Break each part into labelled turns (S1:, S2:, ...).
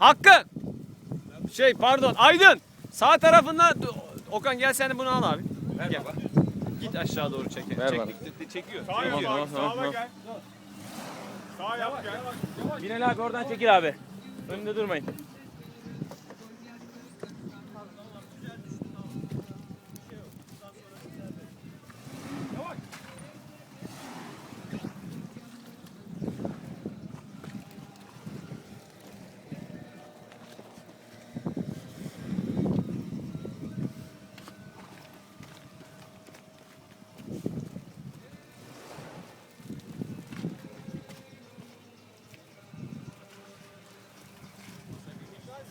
S1: Hakkı. Şey pardon Aydın. Sağ tarafından Okan gel sen de bunu al abi. Gel. Git aşağı doğru çek.
S2: Ver bana.
S1: çekiyor.
S3: Sağ yap
S1: çekiyor.
S3: abi, sağla gel. Sağ yap gel.
S2: Binali abi oradan çekil abi. Önünde durmayın.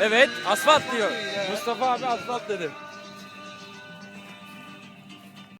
S1: Evet asfalt diyor. Mustafa abi asfalt dedi.